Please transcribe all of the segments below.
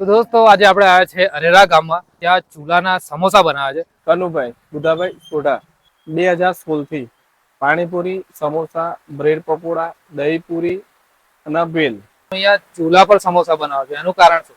તો દોસ્તો, આજે આપણે આવ્યા છે અરેરા ગામમાં. ત્યાં ચૂલાના સમોસા બનાવ્યા છે. કનુભાઈ બુધાભાઈ સોઢા. બે હજાર સોળથી પાણીપુરી, સમોસા, બ્રેડ પકોડા, દહીં પૂરી અને ભેલ. અહીંયા ચૂલા પર સમોસા બનાવે છે. એનું કારણ શું?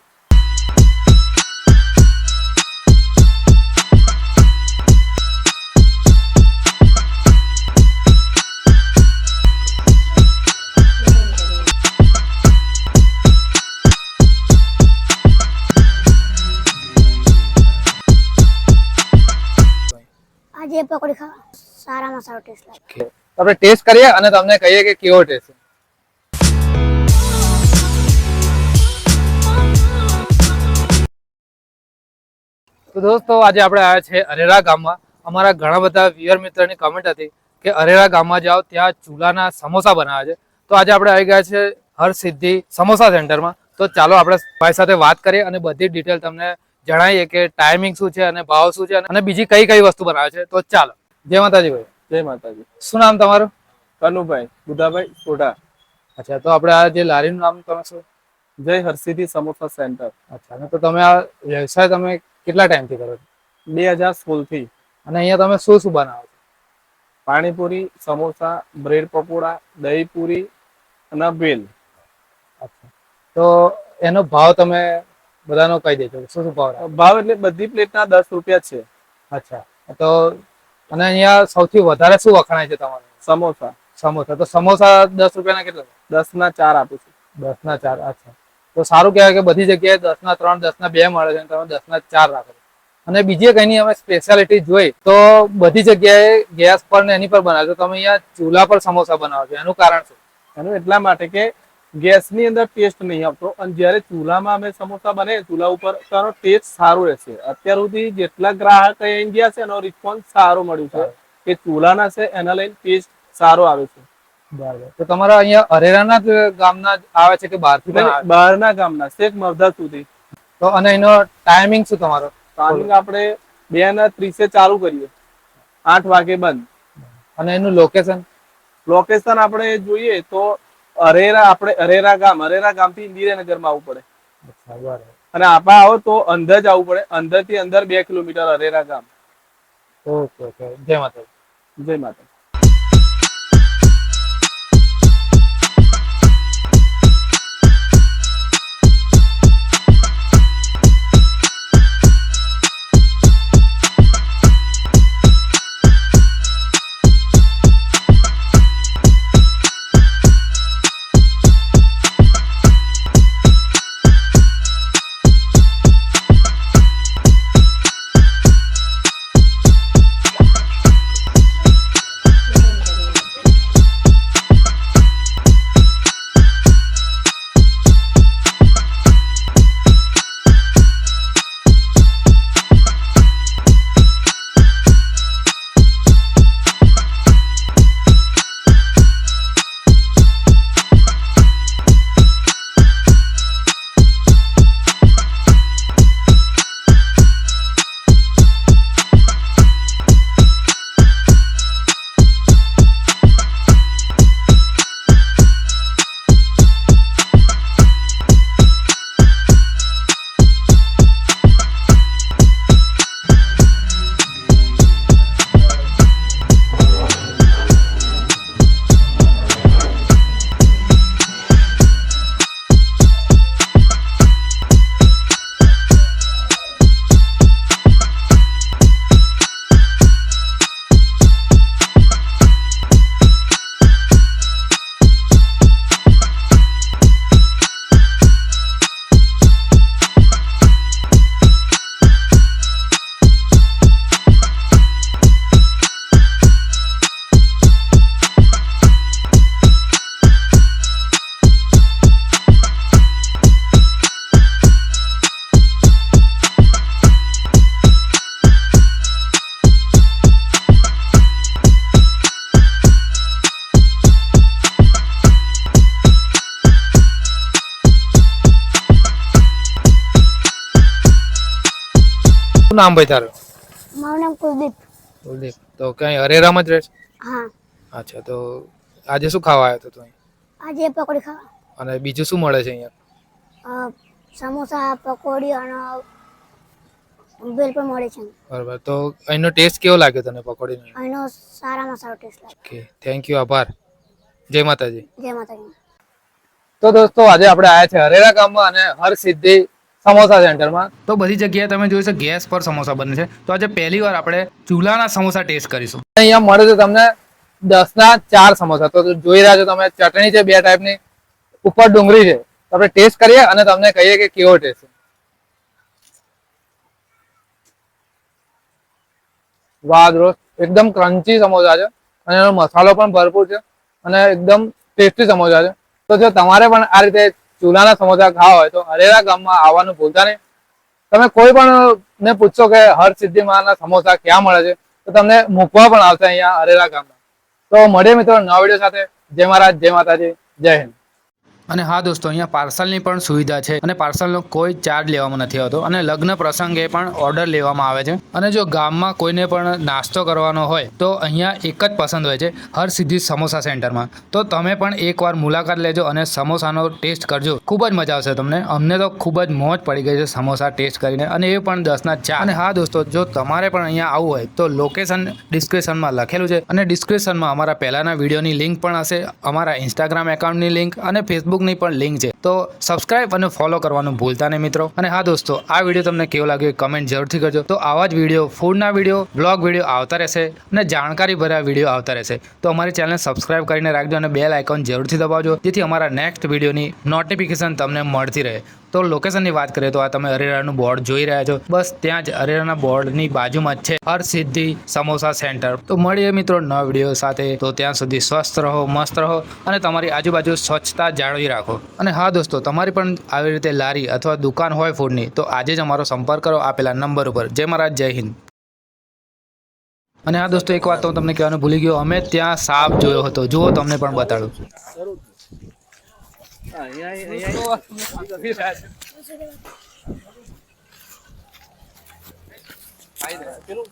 આજે પકોડી ખાવા. સારામાં સારો ટેસ્ટ લાગે. આપણે ટેસ્ટ કરીએ અને તમને કહીએ કે કેવો ટેસ્ટ તો દોસ્તો, આજે આપણે આવ્યા છે અરેરા ગામમાં. અમારા ઘણા બધા વ્યુઅર મિત્રની કમેન્ટ હતી કે અરેરા ગામમાં જાઓ, ત્યાં ચૂલાના સમોસા બનાવે છે. તો આજે આપણે આવી ગયા છે હર સિદ્ધિ સમોસા સેન્ટરમાં. તો ચાલો આપણે ભાઈ સાથે વાત કરીએ અને બધી ડિટેલ તમને જણાવીએ કે ટાઈમિંગ શું છે અને ભાવ શું છે અને બીજી કઈ કઈ વસ્તુ બનાવે છે? તો ચાલો. જય માતાજી ભાઈ. જય માતાજી. શું નામ તમારું? કનુભાઈ બુધાભાઈ સોઢા અચ્છા તો આપણે આ જે લારીનું નામ તમે શું? જય હરસિદ્ધિ સમોસા સેન્ટર. અચ્છા તો તમે આ વ્યવસાય તમે કેટલા ટાઈમથી કરો છો? બે હજાર સોળથી. અને અહીંયા તમે શું શું બનાવો છો? પાણીપુરી સમોસા બ્રેડ પકોડા દહીં પૂરી અને ભેલ અચ્છા. તો એનો ભાવ તમે બધાનો કહી દેજો. શું શું ભાવ ભાવ એટલે બધી પ્લેટના દસ રૂપિયા છે. અચ્છા. તો અને અહીંયા સૌથી વધારે શું વખણાય છે તમારે? સમોસા. સમોસા. તો સમોસા દસ રૂપિયાના કેટલા? દસ ના ચાર આપું છું. દસ ના ચાર અચ્છા. તો સારું કહેવાય કે બધી જગ્યાએ દસ ના ત્રણ દસ ના બે મળે છે અને તમે દસ ના ચાર રાખો છો. અને બીજી કઈની અમે સ્પેશિયાલિટી જોઈ તો બધી જગ્યાએ ગેસ પર ને એની પર બનાવે છે. તમે અહીંયા ચૂલા પર સમોસા બનાવો છો. એનું કારણ શું? એનું એટલા માટે કે ગેસની અંદર ટેસ્ટ નહીં આવતો. અને જ્યારે ચૂલામાં અમે સમોસા બને ચૂલા ઉપર તો ટેસ્ટ સારો રહેશે. અત્યાર સુધી જેટલા ગ્રાહક અહીં ગયા છે એનો રિસ્પોન્સ સારો મળ્યું છે. કે ચૂલાના છે એના લઈને ટેસ્ટ સારો આવે છે. બરાબર. તો તમારા અહીંયા અરેરાના જ ગામના આવે છે કે બહારથી બહારના ગામના શેખ મરધા સુધી. તો અને એનો ટાઈમિંગ શું તમારો? ટાઈમિંગ આપણે બે ના ત્રીસે ચાલુ કરીએ. આઠ વાગે બંધ. અને એનું લોકેશન લોકેશન આપણે જોઈએ તો અરેરા આપણે અરેરા ગામ અરેરા ગામથી ઇન્દિરાનગરમાં આવવું પડે. અને આપા આવો તો અંદર જ આવવું પડે અંદરથી અંદર બે કિલોમીટર અરેરા ગામ. Okay okay. જય માતા જય માતા નામ ભાઈ તારું? મારું નામ કુલદીપ. કુલદીપ. તો ક્યાંય અરેરામાં જ રહે છે હા. અચ્છા તો આજે શું ખાવા આવ્યો હતો તું? આજે પકોડી ખાવા. અને બીજું શું મળે છે અહીંયા? સમોસા પકોડી અને પણ મળે છે. બરાબર. તો અહીંનો ટેસ્ટ કેવો લાગ્યો તને પકોડીનો? અહીંનો સારામાં સારો ટેસ્ટ લાગ્યો. ઓકે. થેન્ક યુ આભાર. જય માતાજી. જય માતાજી. તો દોસ્તો આજે આપણે આવ્યા છે હરેરા ગામમાં અને હર સિદ્ધિ સમોસા સેન્ટરમાં. તો બધી જગ્યાએ તમે જોઈ છે ગેસ પર સમોસા બને છે. તો આજે પહેલી વાર આપણે ચૂલાના સમોસા ટેસ્ટ કરીશું. અહીંયા મળે છે તમને દસ ના ચાર સમોસા. તો જોઈ રહ્યા છો તમે ચટણી છે બે ટાઈપની ઉપર ડુંગળી છે. આપણે ટેસ્ટ કરીએ અને તમને કહીએ કે કેવો ટેસ્ટ છે. વાહ દોસ્ત એકદમ ક્રન્ચી સમોસા છે. અને એનો મસાલો પણ ભરપૂર છે. અને એકદમ ટેસ્ટી સમોસા છે. તો જો તમારે પણ આ રીતે ચૂલાના સમોસા ખાવા હોય તો હરેરા ગામમાં આવવાનું ભૂલતા નહીં. તમે કોઈ પણ ને પૂછશો કે હર સિદ્ધિ માના સમોસા ક્યાં મળે છે, તો તમને મૂકવા પણ આવશે અહીંયા હરેરા ગામમાં. તો મળીએ મિત્રો નવા વીડિયો સાથે. જય મહારાજ, જય માતાજી, જય હિન્દ. અને હા દોસ્તો, અહીંયા પાર્સલની પણ સુવિધા છે અને પાર્સલનો કોઈ ચાર્જ લેવામાં નથી આવતો અને લગ્ન પ્રસંગે પણ ઓર્ડર લેવામાં આવે છે. અને જો ગામમાં કોઈને પણ નાસ્તો કરવાનો હોય, તો અહીંયા એક જ પસંદ હોય છે હર સિદ્ધિ સમોસા સેન્ટરમાં. તો તમે પણ એકવાર મુલાકાત લેજો અને સમોસાનો ટેસ્ટ કરજો. ખૂબ જ મજા આવશે તમને. અમને તો ખૂબ જ મોજ પડી ગઈ છે સમોસા ટેસ્ટ કરીને અને એ પણ દસના ચાર. અને હા દોસ્તો, જો તમારે પણ અહીંયા આવવું હોય, તો લોકેશન ડિસ્ક્રિપ્શનમાં લખેલું છે. અને ડિસ્ક્રિપ્શનમાં અમારા પહેલાના વિડીયોની લિંક પણ હશે, અમારા ઇન્સ્ટાગ્રામ એકાઉન્ટની લિંક અને ફેસબુકની પણ લિંક છે. તો સબસ્ક્રાઇબ અને ફોલો કરવાનું ભૂલતા નહીં મિત્રો. અને હા દોસ્તો, આ વીડિયો તમને કેવો લાગ્યો કમેન્ટ જરૂરથી કરજો. તો આવા જ વીડિયો ફૂડના વીડિયો બ્લોગ વીડિયો આવતા રહેશે અને જાણકારી ભર્યા વીડિયો આવતા રહેશે. તો અમારી ચેનલને સબસ્ક્રાઇબ કરીને રાખજો અને બેલ આઇકોન જરૂરથી દબાવજો, જેથી અમારા નેક્સ્ટ વિડીયોની નોટિફિકેશન તમને મળતી રહે. તો લોકેશનની વાત કરીએ તો આ તમે અરેરાનું બોર્ડ જોઈ રહ્યા છો. બસ ત્યાં જ અરેરાના બોર્ડની બાજુમાં જ છે હર સિદ્ધિ સમોસા સેન્ટર તો મળીએ મિત્રો નવા વીડિયો સાથે. તો ત્યાં સુધી સ્વસ્થ રહો, મસ્ત રહો અને તમારી આજુબાજુ સ્વચ્છતા જાળવી રાખો. અને હા દોસ્તો તમારી પણ આવી રીતે લારી અથવા દુકાન હોય ફૂડની તો આજે જ અમારો સંપર્ક કરો આપેલા નંબર ઉપર. જય મહારાજ જય હિન્દ. અને હા દોસ્તો એક વાત તો હું તમને કહેવાનું ભૂલી ગયો અમે ત્યાં સાપ જોયો હતો. જુઓ તમને પણ બતાડું પેલું